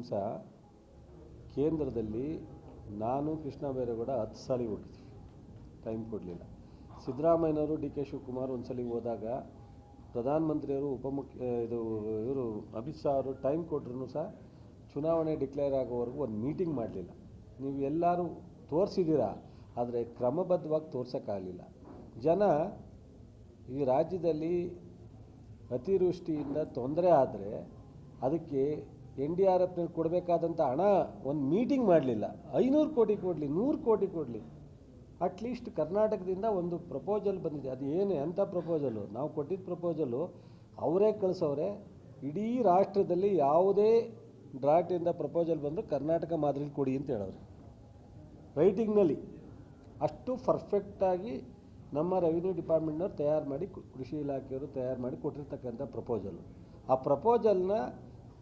ನಿಮಿಷ ಕೇಂದ್ರದಲ್ಲಿ ನಾನು, ಕೃಷ್ಣ ಬೈರೇಗೌಡ ಹತ್ತು ಸಾಲಿ ಹೋಗಿದ್ವಿ. ಟೈಮ್ ಕೊಡಲಿಲ್ಲ. ಸಿದ್ದರಾಮಯ್ಯನವರು, ಡಿ ಕೆ ಶಿವಕುಮಾರ್ ಒಂದು ಸಲ ಹೋದಾಗ ಪ್ರಧಾನಮಂತ್ರಿಯವರು ಉಪಮುಖ್ಯ ಇದು, ಇವರು ಅಮಿತ್ ಶಾ ಅವರು ಟೈಮ್ ಕೊಟ್ಟರು ಸಹ ಚುನಾವಣೆ ಡಿಕ್ಲೇರ್ ಆಗೋವರೆಗೂ ಒಂದು ಮೀಟಿಂಗ್ ಮಾಡಲಿಲ್ಲ. ನೀವು ಎಲ್ಲರೂ ತೋರಿಸಿದ್ದೀರಾ? ಆದರೆ ಕ್ರಮಬದ್ಧವಾಗಿ ತೋರ್ಸೋಕ್ಕಾಗಲಿಲ್ಲ. ಜನ ಈ ರಾಜ್ಯದಲ್ಲಿ ಅತಿವೃಷ್ಟಿಯಿಂದ ತೊಂದರೆ ಆದರೆ ಅದಕ್ಕೆ ಎನ್ ಡಿ ಆರ್ ಎಫ್ನಲ್ಲಿ ಕೊಡಬೇಕಾದಂಥ ಹಣ ಒಂದು ಮೀಟಿಂಗ್ ಮಾಡಲಿಲ್ಲ. ಐನೂರು ಕೋಟಿ ಕೊಡಲಿ, ನೂರು ಕೋಟಿ ಕೊಡಲಿ. ಅಟ್ಲೀಸ್ಟ್ ಕರ್ನಾಟಕದಿಂದ ಒಂದು ಪ್ರಪೋಸಲ್ ಬಂದಿದೆ. ಅದು ಏನು ಎಂಥ ಪ್ರಪೋಸಲು ನಾವು ಕೊಟ್ಟಿದ್ದ ಪ್ರಪೋಸಲು ಅವರೇ ಕಳಿಸೋರೆ ಇಡೀ ರಾಷ್ಟ್ರದಲ್ಲಿ ಯಾವುದೇ ಡ್ರಾಟಿಂದ ಪ್ರಪೋಸಲ್ ಬಂದರೂ ಕರ್ನಾಟಕ ಮಾದರಿಲಿ ಕೊಡಿ ಅಂತ ಹೇಳೋರು ರೈಟಿಂಗ್ನಲ್ಲಿ ಅಷ್ಟು ಪರ್ಫೆಕ್ಟಾಗಿ ನಮ್ಮ ರೆವಿನ್ಯೂ ಡಿಪಾರ್ಟ್ಮೆಂಟ್ನವ್ರು ತಯಾರು ಮಾಡಿ ಕೃಷಿ ಇಲಾಖೆಯವರು ತಯಾರು ಮಾಡಿ ಕೊಟ್ಟಿರ್ತಕ್ಕಂಥ ಪ್ರಪೋಸಲು ಆ ಪ್ರಪೋಸಲ್ನ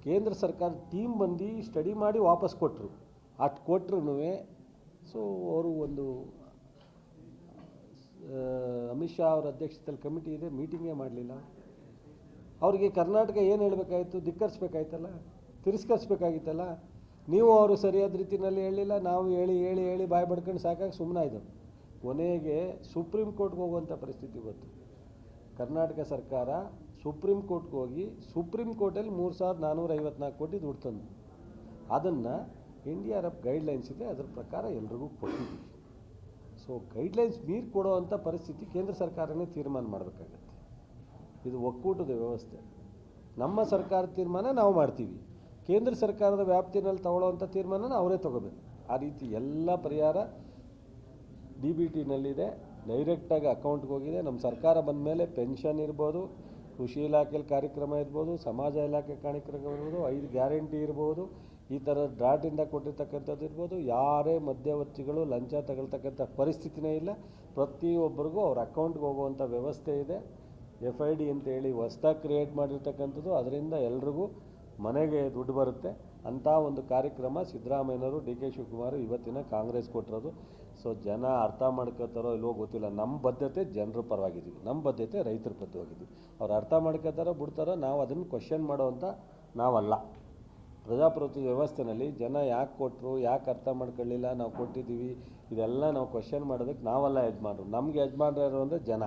ಕೇಂದ್ರ ಸರ್ಕಾರ ಟೀಮ್ ಬಂದು ಸ್ಟಡಿ ಮಾಡಿ ವಾಪಸ್ ಕೊಟ್ಟರು ಅಷ್ಟು ಕೊಟ್ಟರು ಸೊ ಅವರು ಒಂದು ಅಮಿತ್ ಶಾ ಅವರ ಅಧ್ಯಕ್ಷತೆಯಲ್ಲಿ ಕಮಿಟಿ ಇದೆ, ಮೀಟಿಂಗೇ ಮಾಡಲಿಲ್ಲ. ಅವರಿಗೆ ಕರ್ನಾಟಕ ಏನು ಹೇಳಬೇಕಾಯ್ತು? ಧಿಕ್ಕರಿಸ್ಬೇಕಾಯ್ತಲ್ಲ? ತಿರಸ್ಕರಿಸ್ಬೇಕಾಗಿತ್ತಲ್ಲ? ನೀವು ಅವರು ಸರಿಯಾದ ರೀತಿಯಲ್ಲಿ ಹೇಳಿಲ್ಲ, ನಾವು ಹೇಳಿ ಹೇಳಿ ಹೇಳಿ ಬಾಯಿ ಬಡ್ಕೊಂಡು ಸಾಕಾಗಿ ಸುಮ್ಮನಾಯಿತು ಕೊನೆಗೆ ಸುಪ್ರೀಂ ಕೋರ್ಟ್ಗೆ ಹೋಗುವಂಥ ಪರಿಸ್ಥಿತಿ ಬಂತು. ಕರ್ನಾಟಕ ಸರ್ಕಾರ ಸುಪ್ರೀಂ ಕೋರ್ಟ್ಗೆ ಹೋಗಿ ಸುಪ್ರೀಂ ಕೋರ್ಟಲ್ಲಿ ಮೂರು ಸಾವಿರದ ನಾನ್ನೂರ ಐವತ್ನಾಲ್ಕು ಕೋಟಿ ದುಡ್ಡು ತಂದು. ಅದನ್ನು N D R F guidelines ಇದೆ, ಅದ್ರ ಪ್ರಕಾರ ಎಲ್ರಿಗೂ ಕೊಟ್ಟಿದ್ದೀವಿ. ಸೊ ಗೈಡ್ಲೈನ್ಸ್ ಮೀರಿ ಕೊಡೋವಂಥ ಪರಿಸ್ಥಿತಿ ಕೇಂದ್ರ ಸರ್ಕಾರನೇ ತೀರ್ಮಾನ ಮಾಡಬೇಕಾಗತ್ತೆ. ಇದು ಒಕ್ಕೂಟದ ವ್ಯವಸ್ಥೆ. ನಮ್ಮ ಸರ್ಕಾರ ತೀರ್ಮಾನ ನಾವು ಮಾಡ್ತೀವಿ. ಕೇಂದ್ರ ಸರ್ಕಾರದ ವ್ಯಾಪ್ತಿನಲ್ಲಿ ತಗೊಳ್ಳೋವಂಥ ತೀರ್ಮಾನನ ಅವರೇ ತಗೋಬೇಕು. ಆ ರೀತಿ ಎಲ್ಲ ಪರಿಹಾರ ಡಿ ಬಿ ಟಿನಲ್ಲಿದೆ ಡೈರೆಕ್ಟಾಗಿ ಅಕೌಂಟ್ಗೆ ಹೋಗಿದೆ. ನಮ್ಮ ಸರ್ಕಾರ ಬಂದ ಮೇಲೆ ಪೆನ್ಷನ್ ಇರ್ಬೋದು. ಕೃಷಿ ಇಲಾಖೆಯಲ್ಲಿ ಕಾರ್ಯಕ್ರಮ ಇರ್ಬೋದು, ಸಮಾಜ ಇಲಾಖೆ ಕಾರ್ಯಕ್ರಮ ಇರ್ಬೋದು, ಐದು ಗ್ಯಾರಂಟಿ ಇರ್ಬೋದು, ಈ ಥರ ಡ್ರಾಟಿಂದ ಕೊಟ್ಟಿರ್ತಕ್ಕಂಥದ್ದು ಇರ್ಬೋದು. ಯಾರೇ ಮಧ್ಯವರ್ತಿಗಳು ಲಂಚ ತಗೊಳ್ತಕ್ಕಂಥ ಪರಿಸ್ಥಿತಿನೇ ಇಲ್ಲ. ಪ್ರತಿಯೊಬ್ಬರಿಗೂ ಅವ್ರ ಅಕೌಂಟ್ಗೆ ಹೋಗುವಂಥ ವ್ಯವಸ್ಥೆ ಇದೆ. ಎಫ್ ಐ ಡಿ ಅಂತೇಳಿ ಹೊಸ್ದಾಗಿ ಕ್ರಿಯೇಟ್ ಮಾಡಿರ್ತಕ್ಕಂಥದ್ದು. ಅದರಿಂದ ಎಲ್ರಿಗೂ ಮನೆಗೆ ದುಡ್ಡು ಬರುತ್ತೆ. ಅಂಥ ಒಂದು ಕಾರ್ಯಕ್ರಮ ಸಿದ್ದರಾಮಯ್ಯನವರು, ಡಿ ಕೆ ಶಿವಕುಮಾರ್ ಇವತ್ತಿನ ಕಾಂಗ್ರೆಸ್ ಕೊಟ್ಟಿರೋದು. ಸೊ ಜನ ಅರ್ಥ ಮಾಡ್ಕೋತಾರೋ ಇಲ್ವೋ ಗೊತ್ತಿಲ್ಲ. ನಮ್ಮ ಬದ್ಧತೆ ಜನರ ಪರವಾಗಿದ್ದೀವಿ ನಮ್ಮ ಬದ್ಧತೆ ರೈತರ ಪರವಾಗಿದ್ದೀವಿ ಅವ್ರು ಅರ್ಥ ಮಾಡ್ಕೋತಾರೋ ಬಿಡ್ತಾರೋ ನಾವು ಅದನ್ನು ಕ್ವಶನ್ ಮಾಡೋವಂಥ ನಾವಲ್ಲ. ಪ್ರಜಾಪ್ರಭುತ್ವ ವ್ಯವಸ್ಥೆನಲ್ಲಿ ಜನ ಯಾಕೆ ಕೊಟ್ಟರು ಯಾಕೆ ಅರ್ಥ ಮಾಡ್ಕೊಳ್ಳಿಲ್ಲ, ನಾವು ಕೊಟ್ಟಿದ್ದೀವಿ ಇದೆಲ್ಲ ನಾವು ಕ್ವಶನ್ ಮಾಡೋದಕ್ಕೆ ನಾವೆಲ್ಲ ಯಜಮಾನರು. ನಮಗೆ ಯಜಮಾನರು ಅಂದರೆ ಜನ.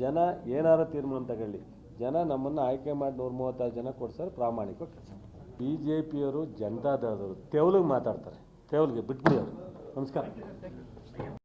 ಜನ ಏನಾರು ತೀರ್ಮಾನ ತಗೊಳ್ಳಿ. ಜನ ನಮ್ಮನ್ನು ಆಯ್ಕೆ ಮಾಡಿ ನೂರ ಮೂವತ್ತಾರು ಜನ ಕೊಡ್ಸೋರು ಪ್ರಾಮಾಣಿಕ ಕೆಲಸ. ಬಿ ಜೆ ಪಿಯವರು ಜನತಾದಳದವರು ತೆವಲಿಗೆ ಮಾತಾಡ್ತಾರೆ. ತೆವಲಿಗೆ ಬಿಟ್ಬಿಡಿ ಅವರು. ನಮಸ್ಕಾರ.